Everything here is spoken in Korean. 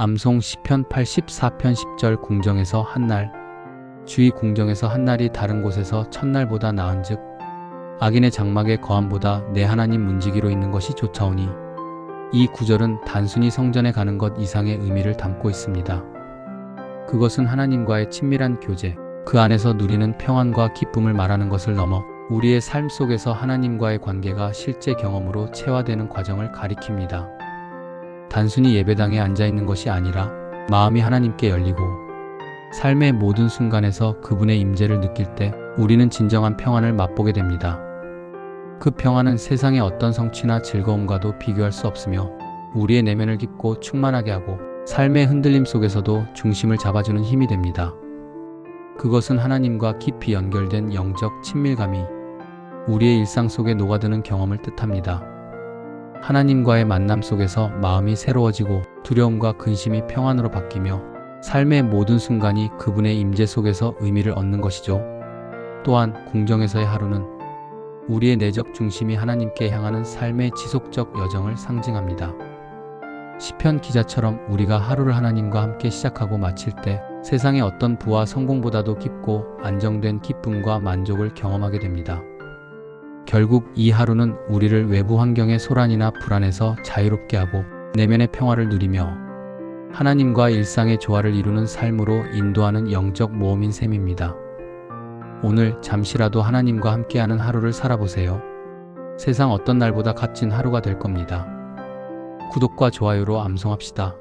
암송 시편 84편 10절 궁정에서 한날 주의 궁정에서 한날이 다른 곳에서 첫날보다 나은즉 악인의 장막에 거함보다 내 하나님 문지기로 있는 것이 좋사오니 이 구절은 단순히 성전에 가는 것 이상의 의미를 담고 있습니다. 그것은 하나님과의 친밀한 교제, 그 안에서 누리는 평안과 기쁨을 말하는 것을 넘어 우리의 삶 속에서 하나님과의 관계가 실제 경험으로 체화되는 과정을 가리킵니다. 단순히 예배당에 앉아 있는 것이 아니라 마음이 하나님께 열리고 삶의 모든 순간에서 그분의 임재를 느낄 때 우리는 진정한 평안을 맛보게 됩니다. 그 평안은 세상의 어떤 성취나 즐거움과도 비교할 수 없으며 우리의 내면을 깊고 충만하게 하고 삶의 흔들림 속에서도 중심을 잡아주는 힘이 됩니다. 그것은 하나님과 깊이 연결된 영적 친밀감이 우리의 일상 속에 녹아드는 경험을 뜻합니다. 하나님과의 만남 속에서 마음이 새로워지고 두려움과 근심이 평안으로 바뀌며 삶의 모든 순간이 그분의 임재 속에서 의미를 얻는 것이죠. 또한 궁정에서의 하루는 우리의 내적 중심이 하나님께 향하는 삶의 지속적 여정을 상징합니다. 시편 기자처럼 우리가 하루를 하나님과 함께 시작하고 마칠 때 세상의 어떤 부와 성공보다도 깊고 안정된 기쁨과 만족을 경험하게 됩니다. 결국 이 하루는 우리를 외부 환경의 소란이나 불안에서 자유롭게 하고 내면의 평화를 누리며 하나님과 일상의 조화를 이루는 삶으로 인도하는 영적 모험인 셈입니다. 오늘 잠시라도 하나님과 함께하는 하루를 살아보세요. 세상 어떤 날보다 값진 하루가 될 겁니다. 구독과 좋아요로 암송합시다.